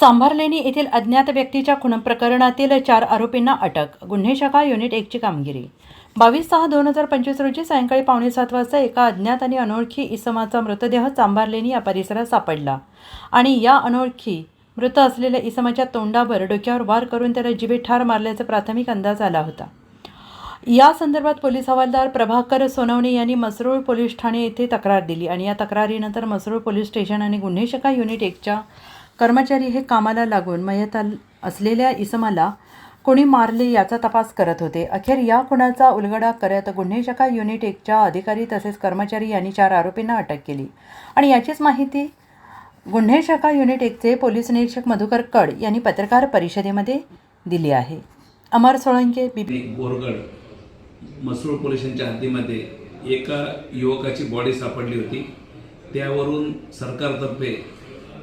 चांभारलेणी येथील अज्ञात व्यक्तीच्या खून प्रकरणातील चार आरोपींना अटक. गुन्हे शाखा युनिट एकची कामगिरी. बावीस सहा दोन हजार पंचवीस रोजी सायंकाळी पावणे सात वाजता एका अज्ञात आणि अनोळखी इसमाचा मृतदेह चांभारलेणी या परिसरात सापडला. आणि या अनोळखी मृत असलेल्या इसमाच्या तोंडावर डोक्यावर वार करून त्याला जिवे ठार मारल्याचा प्राथमिक अंदाज आला होता. या संदर्भात पोलीस हवालदार प्रभाकर सोनवणे यांनी मसरूळ पोलीस ठाणे येथे तक्रार दिली आणि या तक्रारीनंतर मसरूळ पोलीस स्टेशन आणि गुन्हे शाखा युनिट एकच्या कर्मचारी हे कामाला लागून मयत असलेल्या इसमाला कोणी मारले याचा तपास करत होते. अखेर या खुनाचा उलगडा करत गुन्हे शाखा युनिट एकच्या अधिकारी तसेच कर्मचारी यांनी चार आरोपींना अटक केली. आणि याचीच माहिती गुन्हे शाखा युनिट एकचे पोलीस निरीक्षक मधुकर कड यांनी पत्रकार परिषदेमध्ये दिली आहे. अमर सोळंके बी बोरगड मसूळ पोलिसांच्या हद्दीमध्ये एका युवकाची बॉडी सापडली होती. त्यावरून सरकारतर्फे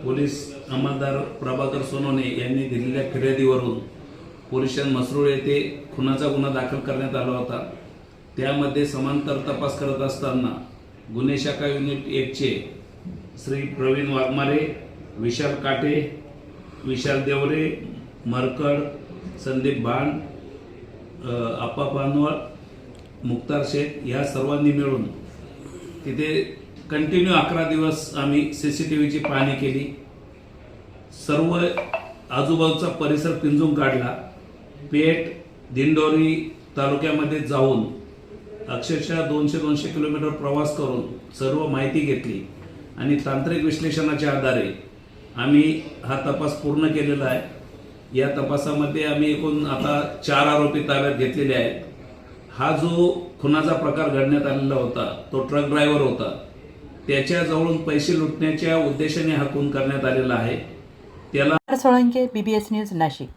पोलीस अंमलदार प्रभाकर सोनवणे यांनी दिलेल्या फिर्यादीवरून पोलीस स्टेशन मसरूळ येथे खुनाचा गुन्हा दाखल करण्यात आला होता. त्यामध्ये समांतर तपास करत असताना गुन्हे शाखा युनिट एकचे श्री प्रवीण वाघमारे विशाल काटे विशाल देवरे मरकड संदीप भान आप्पा पानवळ मुक्तार शेख या सर्वांनी मिळून तिथे कंटिन्यू अकरा दिवस आम्ही सी सी टी व्हीची पाहणी केली. सर्व आजूबाजूचा परिसर पिंजून काढला. पेठ दिंडोरी तालुक्यामध्ये जाऊन अक्षरशः दोनशे दोनशे किलोमीटर प्रवास करून सर्व माहिती घेतली आणि तांत्रिक विश्लेषणाच्या आधारे आम्ही हा तपास पूर्ण केलेला आहे. या तपासामध्ये आम्ही एकूण आता चार आरोपी ताब्यात घेतलेले आहेत. हा जो खुनाचा प्रकार घडण्यात आलेला होता तो ट्रक ड्रायव्हर होता. त्याच्याजवळून पैसे लुटण्याच्या उद्देशाने हा खून करण्यात आलेला आहे. त्याला सोळंके बीबीएस न्यूज नाशिक.